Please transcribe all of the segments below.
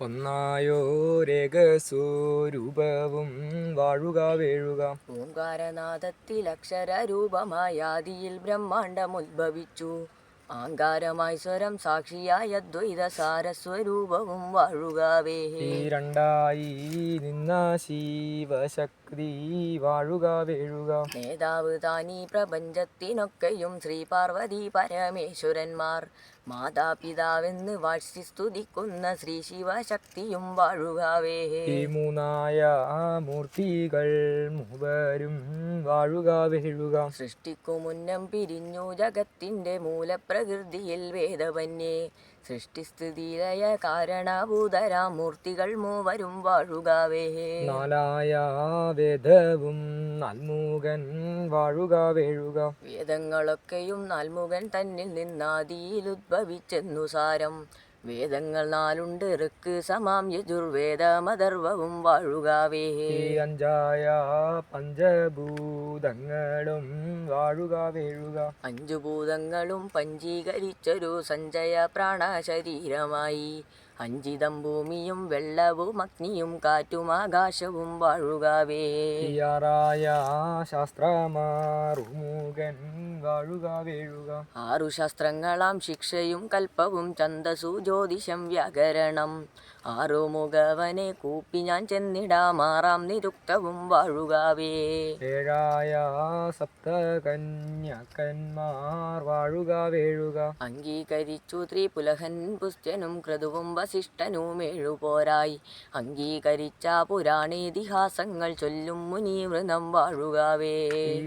ഒന്നായോരേകസ്വരൂപവും വാഴുക വേഴുക ഓങ്കാരനാഥത്തിൽ അക്ഷര രൂപമായ ആദിയിൽ ബ്രഹ്മാണ്ടമുദ്ഭവിച്ചു ആങ്കാരമായി സ്വരം സാക്ഷിയായ അദ്വൈത സാരസ്വരൂപവും വാഴുകാവേ. ഈ രണ്ടായി നിന്ന ശിവശക്തി വാഴുക വേഴുക. നേതാവ് താനീ പ്രപഞ്ചത്തിനൊക്കെയും ശ്രീ പാർവതി പരമേശ്വരന്മാർ. മാതാപിതാവെന്ന് വാഴ്ചി സ്തുതിക്കുന്ന ശ്രീ ശിവശക്തിയും വാഴുകാവേ. ഈ മൂന്നായ മൂർത്തികൾ മൂവരും വാഴുക വേഴുക. സൃഷ്ടിക്കു മുന്നം പിരിഞ്ഞു ജഗത്തിന്റെ മൂലപ്രകൃതിയിൽ വേദവന്യേ സൃഷ്ടിസ്ഥിതിലയ കാരണഭൂതരാം മൂർത്തികൾ മൂവരും വാഴുകാവേ. നാലായ വേദവും നാൽമുഖൻ വാഴുക വേഴുക വേദങ്ങളൊക്കെയും നാൽമുഖൻ തന്നിൽ നിന്നാദിയിൽ ഉദ്ഭവിച്ചെന്നു സാരം. വേദങ്ങൾ നാലുണ്ട് ഋക്ക് സമാം യജുർവേദമതർവവും വാഴുകാവേ. അഞ്ചായ പഞ്ചഭൂതങ്ങളും വാഴുക വേഴുക അഞ്ചു ഭൂതങ്ങളും പഞ്ചീകരിച്ചൊരു സഞ്ചയ പ്രാണശരീരമായി. അഞ്ചിതം ഭൂമിയും വെള്ളവും അഗ്നിയും കാറ്റും ആകാശവും വാഴുകാവേ. ആറായ ശാസ്ത്രമാറുമുകൻ വാഴുക വേഴുക. ആറു ശാസ്ത്രങ്ങളാം ശിക്ഷയും കൽപ്പവും ഛന്ദസു ജ്യോതിഷം വ്യാകരണം. ആറു മുഖവനെ കൂപ്പി ഞാൻ ചെന്നിടാം ആറാം നിരുക്തവും വാഴുകാവേ. ഏഴായ സപ്തകന്യകന്മാർ വാഴുക വേഴുക. അംഗീകരിച്ചു ത്രിപുലഹൻ പുസ്ത്യനും ക്രതുവും വസിഷ്ഠനും ഏഴുപോരായി അംഗീകരിച്ച പുരാണേതിഹാസങ്ങൾ ചൊല്ലും മുനി വൃതം വാഴുകാവേ. ഈ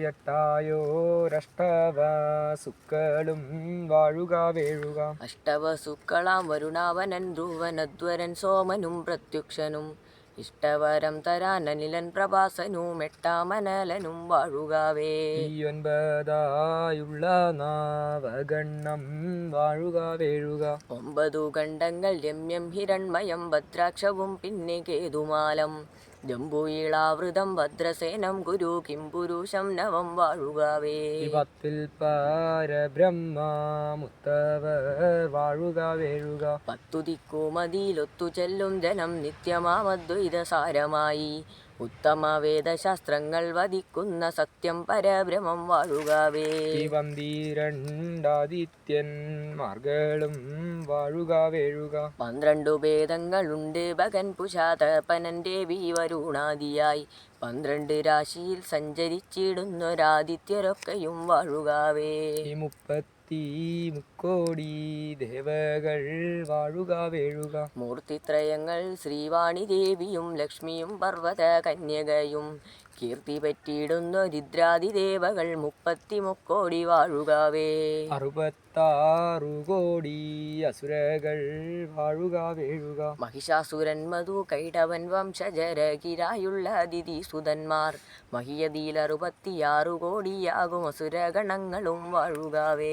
എട്ടായോരഷ്ടവസുക്കളും വാഴുക വേഴുക. അഷ്ടവസുക്കളാം വരുണാവനൻ ധ്രുവനധ്വരൻ സോമനും പ്രത്യുക്ഷനും. ഇഷ്ടവരം തരാൻ അനിലൻ പ്രഭാസനും എട്ടാമനലനും വാഴുകാവേ. ഒൻപതായുള്ള നാവഗണ്ണം വാഴുക വേഴുക. ഒമ്പതു ഖണ്ഡങ്ങൾ രമ്യം ഹിരൺമയം ഭദ്രാക്ഷവും പിന്നെ കേതുമാലം. ജംബുയിളാവൃതം ഭദ്രസേനം ഗുരു കിം പുരുഷം നവം വാഴുകാവേ. പത്തിൽ പരബ്രഹ്മ മുത്തവർ വാഴുക വേഴുക. പത്തു ദിക്കുമതിയിലൊത്തു ചെല്ലും ജനം നിത്യമാമദ്വൈത സാരമായി ഉത്തമ വേദശാസ്ത്രങ്ങൾ വധിക്കുന്ന സത്യം പരബ്രഹ്മം വാഴുകാവേ. ഈ വന്തിരണ്ടാദിത്യന്മാർകളും വാഴുക വേഴുക പന്ത്രണ്ടു ഭേദങ്ങളുണ്ട് ഭഗൻ പുഷാതപനൻ ദേവി വരുണാദിയായി. പന്ത്രണ്ട് രാശിയിൽ സഞ്ചരിച്ചിടുന്നൊരാദിത്യരൊക്കെയും വാഴുകാവേ. ഈ മുപ്പത്തി മുക്കോടി ദേവകൾ വാഴുക വേഴുക. മൂർത്തിത്രയങ്ങൾ ശ്രീവാണി ദേവിയും ലക്ഷ്മിയും പർവത കന്യകയും കീർത്തി പറ്റിയിടുന്ന രുദ്രാദി ദേവകൾ മുപ്പത്തി മുക്കോടി വാഴുകാവേ അറുപത്താറു കോടി അസുരകൾ വാഴുക വേഴുക. മഹിഷാസുരൻ മധു കൈടവൻ വംശജരകിരായുള്ള അതിഥി സുതന്മാർ മഹിയതിയിൽ അറുപത്തിയാറു കോടിയാകും അസുരഗണങ്ങളും വാഴുകാവേ